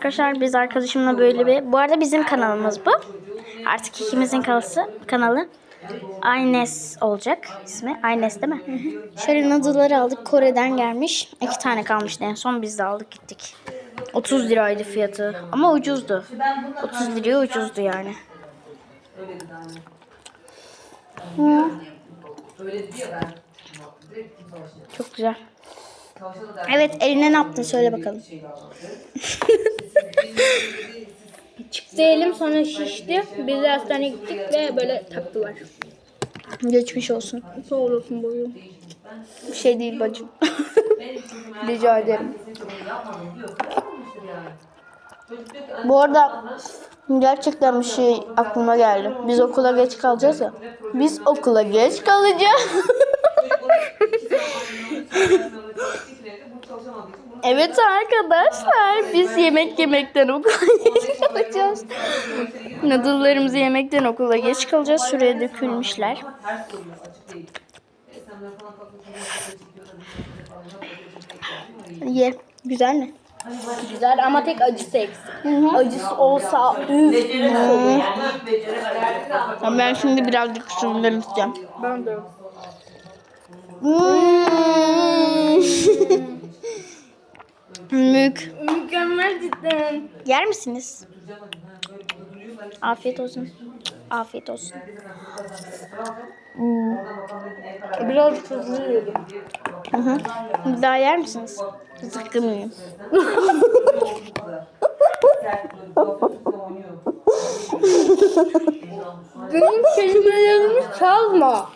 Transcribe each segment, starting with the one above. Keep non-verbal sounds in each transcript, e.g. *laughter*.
arkadaşlar biz arkadaşımla böyle bir... Bu arada bizim kanalımız bu. Artık ikimizin kanalı. kanalı. Aynes olacak ismi. Aynes değil mi? Şöyle noodle'ları aldık. Kore'den gelmiş. İki tane kalmıştı en son biz de aldık gittik. 30 liraydı fiyatı. Ama ucuzdu. 30 liraya ucuzdu yani. Hı. Çok güzel. Evet eline ne yaptın söyle bakalım. *laughs* Diyelim sonra şişti. Biz de hastaneye gittik ve böyle taktılar. Geçmiş olsun. Sağ olasın boyum. Bir şey değil bacım. *laughs* Rica ederim. Bu arada gerçekten bir şey aklıma geldi. Biz okula geç kalacağız ya. Biz okula geç kalacağız. *laughs* evet arkadaşlar biz yemek yemekten okula *laughs* geç kalacağız. Noodle'larımızı yemekten okula geç kalacağız. Şuraya dökülmüşler. Ye. Güzel mi? Güzel ama tek acısı eksik. Acısı olsa üf. Tamam, ben şimdi birazcık şundan isteyeceğim. Ben de. Mük. Mükemmel cidden. Yer misiniz? Afiyet olsun. Afiyet olsun. Biraz hızlı yedim. Hı hı. Daha yer misiniz? Zıkkım. *laughs* Benim kelimelerimi çalma.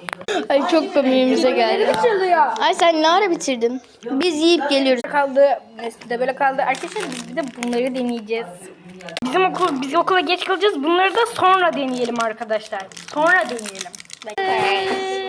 Ay çok komiğimize geldi. Çalıyor. Ay sen ne ara bitirdin? Biz yiyip geliyoruz. Kaldı. Nesli böyle kaldı. Arkadaşlar biz bir de bunları deneyeceğiz. Bizim okul, biz okula geç kalacağız. Bunları da sonra deneyelim arkadaşlar. Sonra deneyelim.